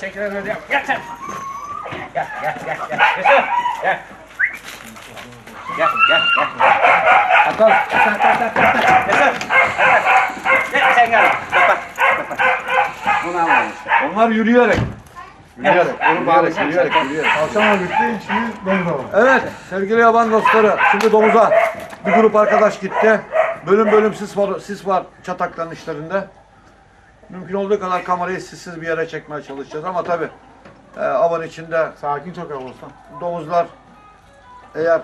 Çekilen öyle yap. Gel sen. Gel gel gel gel. Yusuf gel. Gel gel gel. Atol. Atol atol. Gel sen gel. Kapat. Kapat. Bunu almayın. Onlar yürüyerek. Yürüyerek. Onu bağlayacağım yürüyerek, yürüyerek. Akşam bitti, şimdi domuz alalım. Evet sevgili yaban dostları. Şimdi domuza bir grup arkadaş gitti. Bölüm bölüm sis var, sis var çatakların işlerinde. Mümkün olduğu kadar kamerayı sissiz bir yere çekmeye çalışacağız ama tabi e, avan içinde Sakin çok av olsun. domuzlar eğer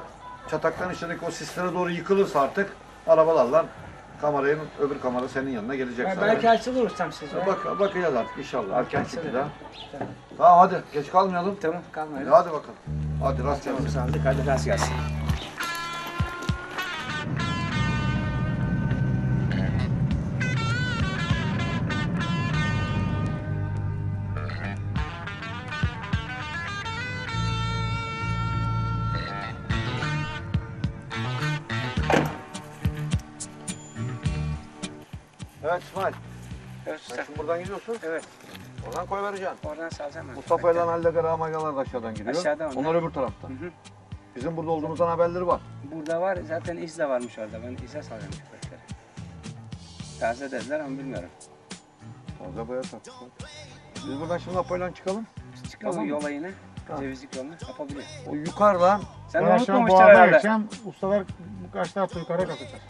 çatakların içindeki o sislere doğru yıkılırsa artık arabalarla kamerayın öbür kamera senin yanına gelecek Ben zaten. belki açılır ustam siz. Bak, bakacağız artık inşallah. Erken Açılır. çıktı da. Tamam hadi geç kalmayalım. Tamam kalmayın. Hadi bakalım. Hadi rast gelsin. Sandık hadi rast gelsin. Evet İsmail. Evet Sen usta. şimdi buradan gidiyorsun. Evet. Oradan koy vereceksin. Oradan salacağım ben. Mustafa ile Halide Garamayalar da aşağıdan gidiyor. Aşağıda onlar. onlar. öbür tarafta. Hı hı. Bizim burada olduğumuzdan haberleri var. Burada var zaten iz de varmış orada. Ben ize salacağım köpekleri. Taze dediler ama bilmiyorum. Fazla boya taktık. Biz buradan şimdi Apo'yla çıkalım. Çıkalım Tamam yola yine. Tamam. Cevizlik yoluna yapabilir. O yukarıdan Sen akşam unutmamıştır herhalde. geçeceğim. Ustalar birkaç tarafta yukarı katacak.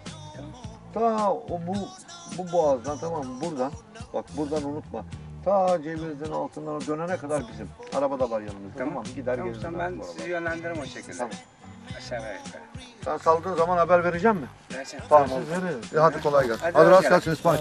ta o bu bu boğazdan tamam mı? Buradan bak buradan unutma. Ta cevizin altından dönene kadar bizim. Araba da var yanımızda. Tamam, mı? Gider Tamam, geliriz. ben sizi yönlendiririm o şekilde. Tamam. Aşağı ve yukarı. Sen saldığın zaman haber vereceğim mi? Vereceğim. Tamam. Siz veririz. E, hadi kolay gelsin. Hadi Hadi, rast gelsin İsmail.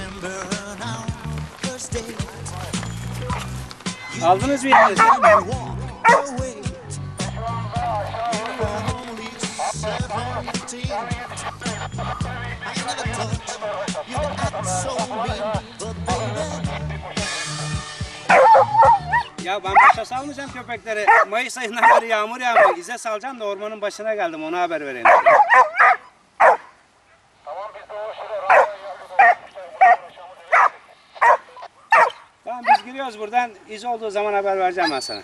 mean, but baby, Ya ben başa salmayacağım köpekleri. Mayıs ayından beri yağmur yağmıyor. İze salacağım da ormanın başına geldim. Ona haber vereyim. Tamam giriyoruz buradan. İz olduğu zaman haber vereceğim ben sana.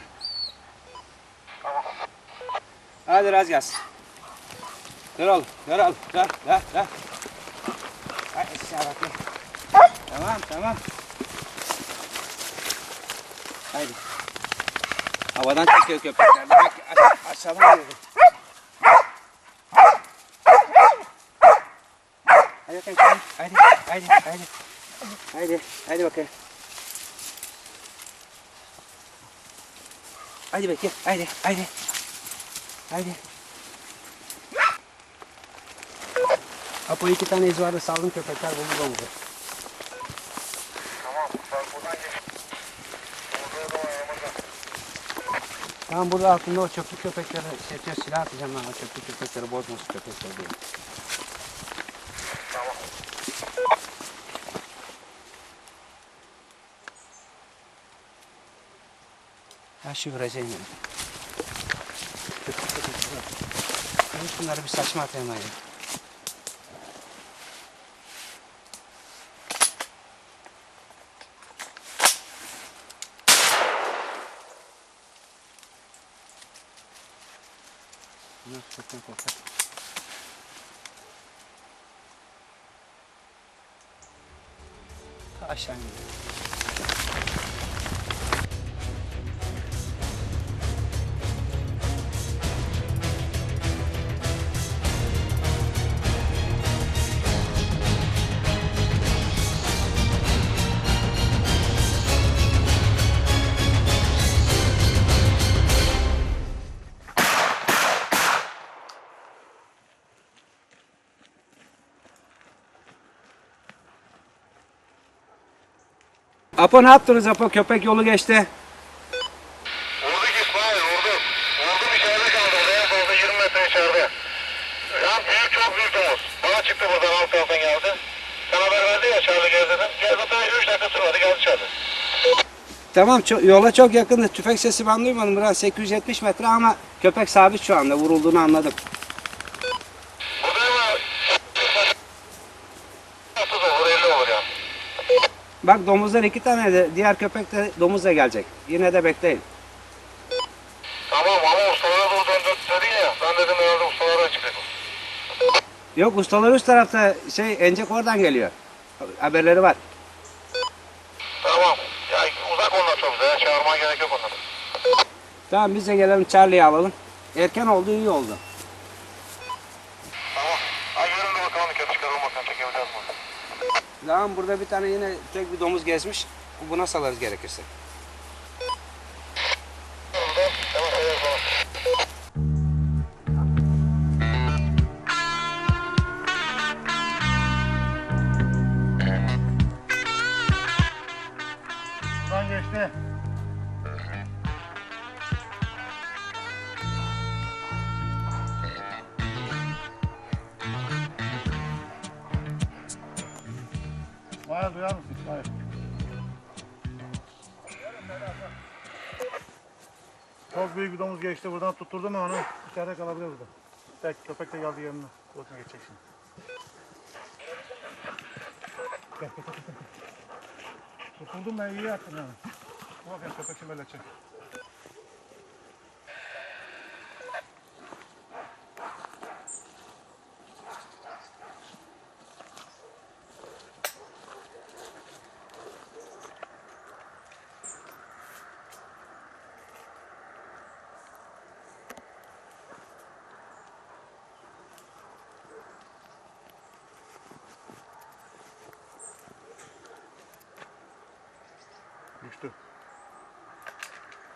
Hadi raz gelsin. Dur oğlum, dur oğlum, dur, dur, dur. Ay aşağı bakayım. Tamam, tamam. Haydi. Havadan çekiyor köpekler. Bak aş- aşağıdan geliyor. Hadi bakayım. Haydi, haydi, haydi. Haydi, haydi bakayım. Haydi bakayım, haydi, haydi. Haydi. Apo iki tane iz vardı saldım köpekler buldu domuzu. Tamam burada altında o çöplük köpekleri şey yapıyor, silah atacağım ben o çöplük köpekleri bozmasın köpekler diye. Ha şu vereceğim yani. Köpük köpekleri. Ben şunları bir saçma atayım ayrı. Bunlar çoktan korkar. Apo ne yaptınız Apo? Köpek yolu geçti. Vurduk İsmail vurduk. Vurdum içeride kaldı. En fazla 20 metre içeride. Ya büyük çok büyük domuz. Bana çıktı buradan alt taraftan geldi. Sen haber verdin ya Charlie gel dedim. Gel zaten 3 dakika sürmedi geldi Charlie. Tamam ço- yola çok yakındı. Tüfek sesi ben duymadım. Biraz 870 metre ama köpek sabit şu anda. Vurulduğunu anladım. Burada ama 30 olur 50 olur ya. Bak domuzlar iki tane de diğer köpek de domuzla gelecek. Yine de bekleyin. Tamam ama ustalara doğru döndü dedin ya. Ben dedim herhalde ustalara çıkacak. Yok ustalar üst tarafta şey Encek oradan geliyor. Haberleri var. Tamam. Ya uzak onlar çok güzel. Çağırmaya gerek yok onları. Tamam biz de gelelim Charlie'yi alalım. Erken oldu iyi oldu. Tamam. Ay yürüyün de bakalım köpek çıkaralım bakalım çekebileceğiz mi? Tamam burada bir tane yine tek bir domuz gezmiş. Buna salarız gerekirse. Geçti. Buradan tutturdu mu onu? İçeride kalabilir burada. Tek köpek de geldi yanına. Bakın geçecek şimdi. Tutuldum ben iyi yaptım yani. Bakayım köpek şimdi böyle çek. Düştü.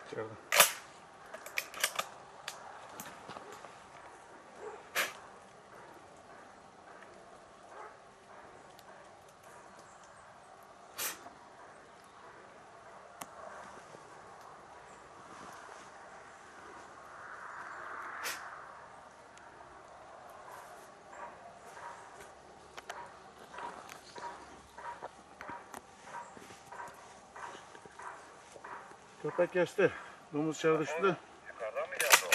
İçeride. Köpek geçti. Domuz içeri düştü. Yukarıdan mı geldi o?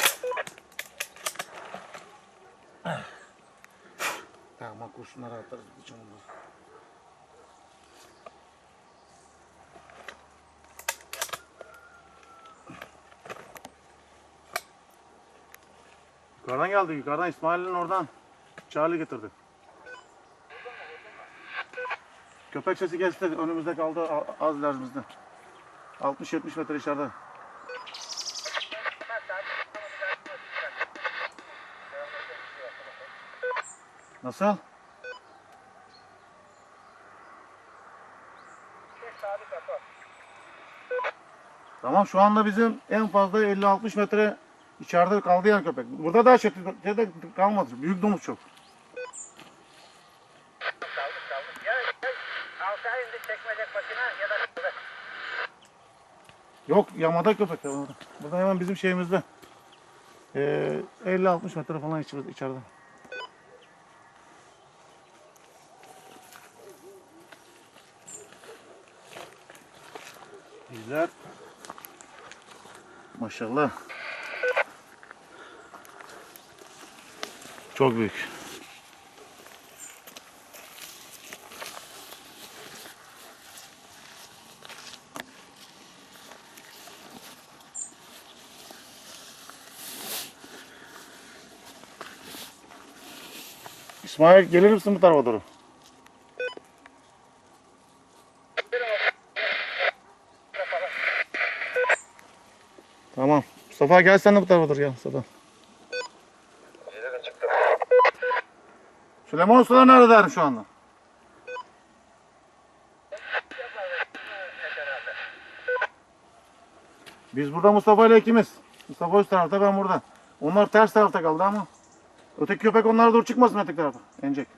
Tamam kurşunları atarız bir canımda. Yukarıdan geldi. Yukarıdan İsmail'in oradan. Charlie getirdi. Köpek sesi geçti. Önümüzde kaldı. Az ilerimizde. 60-70 metre içeride. Nasıl? Tamam şu anda bizim en fazla 50-60 metre içeride kaldı yani köpek. Burada daha şey, şeyde kalmadı. Büyük domuz çok. Aşağı indi çekmecek başına ya da Yok yamada köpek de burada. Burada hemen bizim şeyimizde. Ee, 50-60 metre falan içeride. içeride. Güzel. Maşallah. Çok büyük. İsmail gelir misin bu tarafa doğru? Tamam. Mustafa gel sen de bu tarafa doğru gel Mustafa. Süleyman Usta nerede derim şu anda? Biz burada Mustafa ile ikimiz. Mustafa üst tarafta ben burada. Onlar ters tarafta kaldı ama. Öteki köpek onlara doğru çıkmasın öteki tarafa. Enecek.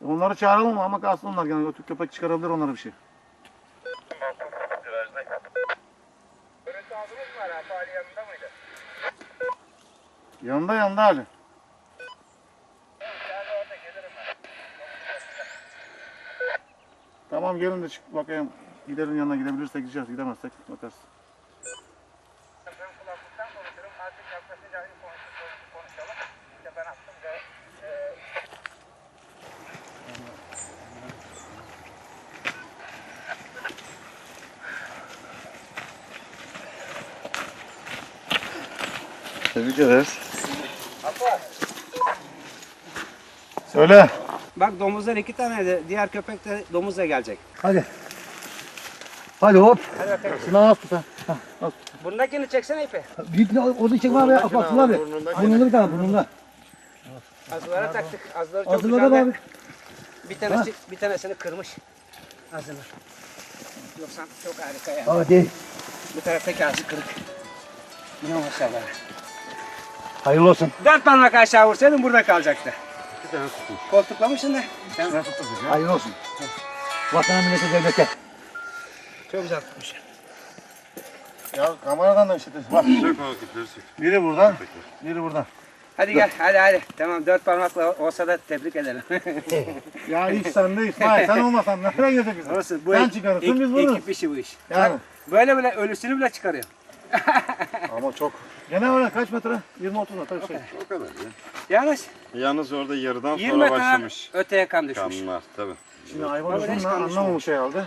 Bunları çağıralım ama kalsın onlar. Yani ötük köpek çıkarabilir onlara bir şey. Yanında? Yanında ben. Tamam gelin de çık bakayım. Giderin yanına gidebilirsek gideceğiz. Gidemezsek bakarız. Tebrik ederiz. Söyle. Bak domuzlar iki tane de diğer köpek de domuzla gelecek. Hadi. Hadi hop. Sinan az tut ha. Bundakini çeksene ipi. Git onu çekme abi. Abdullah abi. Burnunda bir tane burnunda. Azılara taktık. Azıları çok Hazırladım güzeldi. abi. Bir tanesi, bir tanesini kırmış. Azını. Yoksa çok harika ya. Hadi. Bu taraftaki ağzı kırık. Ne maşallah. Hayırlı olsun. Dört parmak aşağı vursaydın burada kalacaktı. Koltuklamışsın da. Sen Hayırlı olsun. Vatana millete devlete. Çok güzel tutmuş. Ya kameradan da işte. Bak. Biri buradan, biri buradan. Hadi gel hadi hadi. Tamam dört parmakla olsa da tebrik edelim. Ya iş sende İsmail. Sen olmasan nereye gideceksin? Olsun bu Sen ek- çıkarırsın ek- biz vururuz. Ekip işi bu iş. Yani. Böyle bile ölüsünü bile çıkarıyor. Ama çok. Gene öyle kaç metre? 20-30 metre bir şey. O kadar ya. Yalnız Yalnız orada yarıdan 20 sonra metre başlamış öteye kan düşmüş. kanlar tabii. Şimdi hayvan uzun anlamamış herhalde.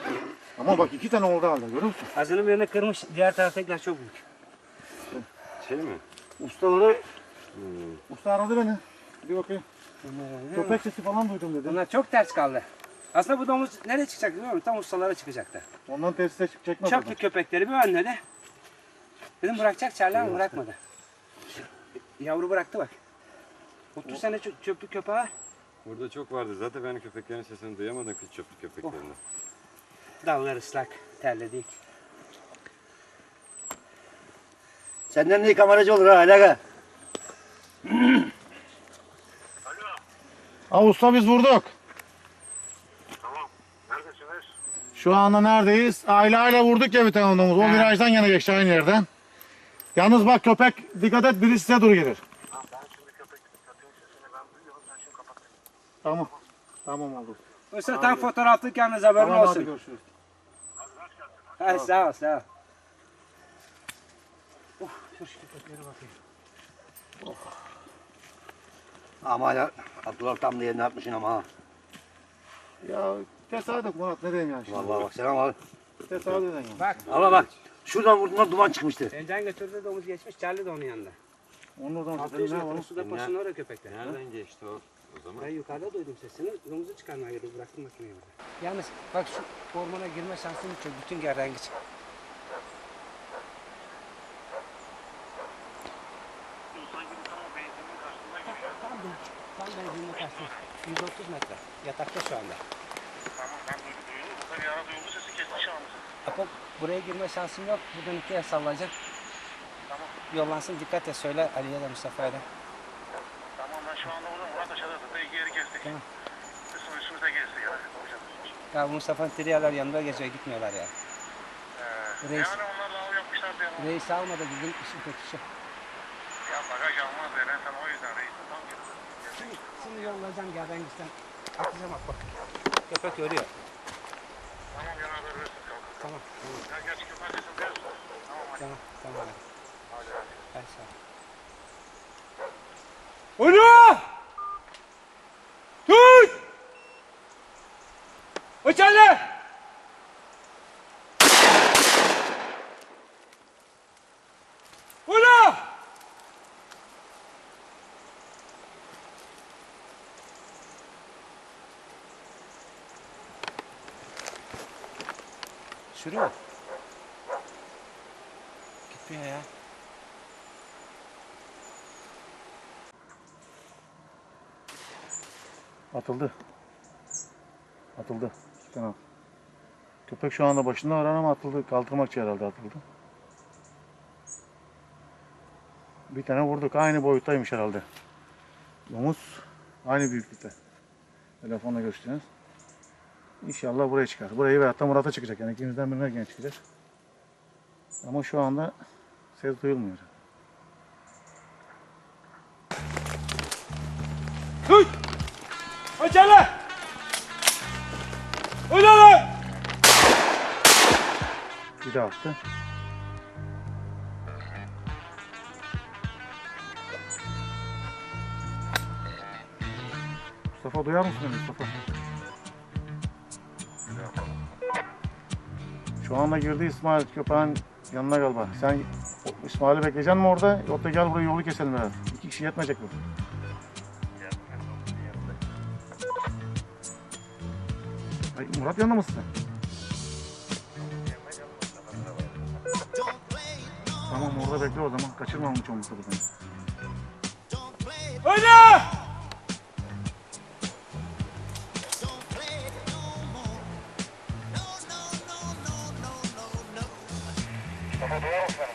Ama bak iki tane oldu halde görüyor musun? Azının birini kırmış. Diğer taraftakiler çok büyük. Şey mi? Ustaları Usta aradı beni. Bir bakayım. Köpek sesi falan duydum dedi. Bunlar çok ters kaldı. Aslında bu domuz nereye çıkacak biliyor musun? Tam ustalara çıkacaktı. Ondan tesise çekmez. Oradan. büyük köpekleri bir önledi. Dedim bırakacak Charlie ama bırakmadı. Yavru bıraktı bak. 30 sene çö- çöplük köpeği. Burada çok vardı. Zaten ben köpeklerin sesini duyamadım ki çöplük köpeklerini. Dallar ıslak, terledik. Senden de kameracı olur ha Alaga. Ha usta biz vurduk. Tamam. Neredesiniz? Şu anda neredeyiz? Aile aile vurduk ya bir tane domuz. O virajdan yana geçti aynı yerden. Yalnız bak köpek dikkat et biri size doğru gelir. Tamam ben şimdi köpek köpeğin sesini ben duyuyorum. Sen şimdi kapat. Tamam. Tamam oldu. Usta tam fotoğraflık yalnız haberin Tamam hadi olsun. görüşürüz. Hadi sağ ol sağ ol. Oh, şu bakayım. Ama ya Abdullah tam da yerine atmışsın ama ha. Ya tesadüf Murat ne diyeyim yani şimdi. Vallahi bak selam abi. Tesadüfen yani. Bak Ama bak şuradan vurduğunda duman çıkmıştı. Senden götürdü domuz geçmiş Charlie de onun yanında. Onun oradan 600 sesini ne metre var? suda poşun oraya köpekler. Nereden geçti o o zaman? Ben yukarıda duydum sesini. Domuzu çıkarmaya gidiyor. Bıraktım makineyi orada. Yalnız bak şu ormana girme şansın çok. Bütün. Sanki bir tam o benzinin karşısında gibi. Tam bir, tam benzinle karşı. 130 metre. Yatakta şu anda. Tamam ben duydum. duydum. Burada bir ara duyuldu sesi kesti şu anda. Apo buraya girme şansım yok. Buradan ikiye sallayacak. Tamam. Yollansın dikkat et söyle Ali'ye de Mustafa'ya da. Tamam ben şu anda burada Murat aşağıda da gezdik. Tamam. Üstümüz üstümüze gezdi ya. Ya bu Mustafa'nın triyalar yanında geziyor gitmiyorlar ya. Ee, Reis. yani onlar da av yapmışlardı ya. Reis almadı bizim işin kötüsü. Ya bagaj almaz ya. Ben sana o yüzden reisi tam getirdim. Şimdi, şimdi yollayacağım gerdengiçten. Atacağım bak bak. Köpek örüyor. Tamam yana haber verirsin kalk. Tamam tamam Ya gerçi köpek duyarız. Tamam hadi. tamam. tamam. Hadi hadi. Hadi sağ ol. Ulu! Tut! Uçanı! Ulu! Sürüyor. Gitmiyor ya. Atıldı. Atıldı. Tamam. Köpek şu anda başında var ama atıldı. Kaldırmak için herhalde atıldı. Bir tane vurduk. Aynı boyuttaymış herhalde. Domuz aynı büyüklükte. Telefonla görüştünüz. İnşallah buraya çıkar. Burayı veyahut da Murat'a çıkacak. Yani ikimizden birine gene çıkacak. Ama şu anda ses duyulmuyor. Duy! Aç hele! Öyle lan! Bir daha attı. Mustafa duyar mısın Mustafa? Şu anda girdi İsmail köpeğin yanına galiba. Sen İsmail'i bekleyeceksin mi orada? Yoksa gel buraya yolu keselim biraz. İki kişi yetmeyecek bu. Yanında mısın sen? Tamam orada bekle o zaman. Kaçırma onu çoğunlukla buradan. Öyle! Şu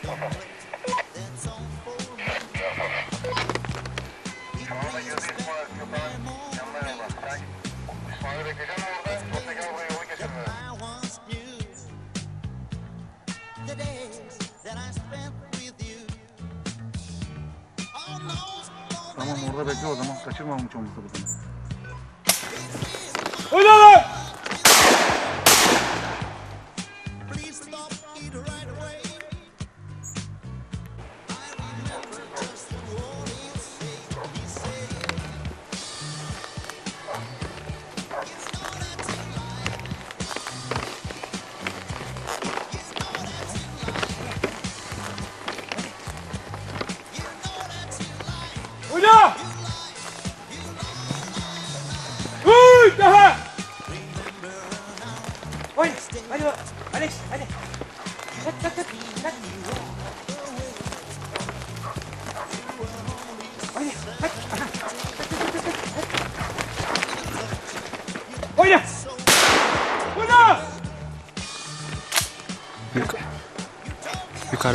Bekle o zaman. Kaçırma onu çoğunlukla buradan. Öyle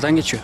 Yukarıdan geçiyor.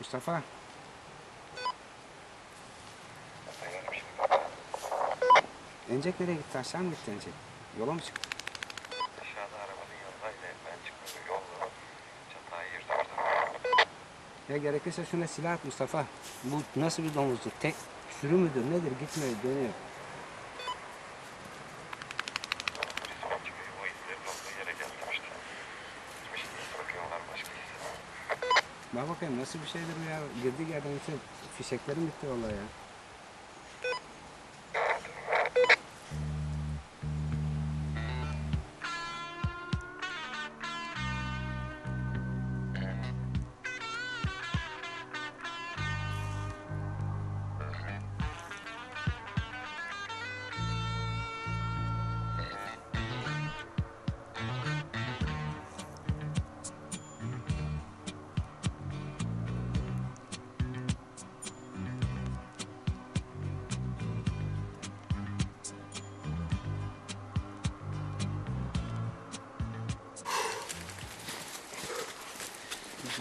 Mustafa. Encek nereye gitti? Aşağı mı gitti Encek? Yola mı çıktı? Dışarıda arabanın yanındaydı. Ben çıkmadım. Yolda çatağı yırtardım. Ya gerekirse şuna silah at Mustafa. Bu nasıl bir domuzdur? Tek sürü müdür nedir? Gitmiyor dönüyor. Bizim gibi o izlerin olduğu yere gelmişler. Gitmiş iz bakıyorlar başka iz. Bak bakayım nasıl bir şeydir bu ya. Girdi yerden bütün fişeklerim bitti vallahi ya.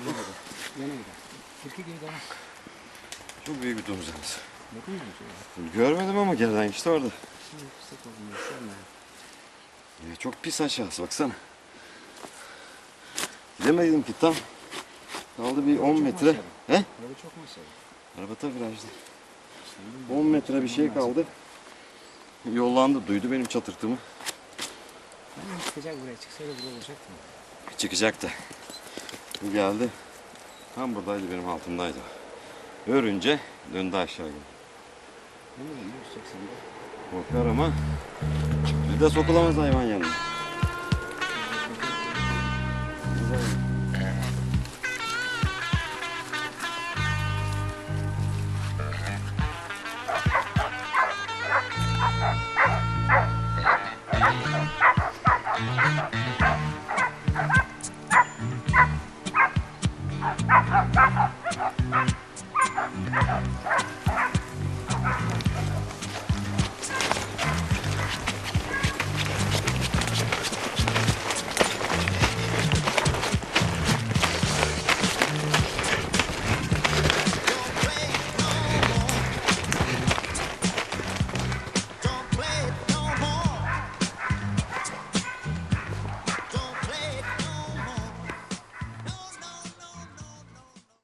Yana gider. Tilki gibi domuz. Çok büyük bir domuz yalnız. Bakın mı şöyle? Görmedim ama geriden işte orada. Şimdi fıstık olduğunu sevmem. Ya çok pis aşağısı baksana. Gidemedim ki tam. Kaldı bir 10 metre. He? Yolu çok seviyor? Araba da virajda. 10 metre bir şey kaldı. Yollandı. Duydu benim çatırtımı. Çıkacak buraya çıksaydı burada olacaktı. Çıkacaktı. Bu geldi. Tam buradaydı benim altımdaydı. Örünce döndü aşağı gibi. Ne bileyim düşeceksin de. Korkar ama bir de sokulamaz hayvan yanına.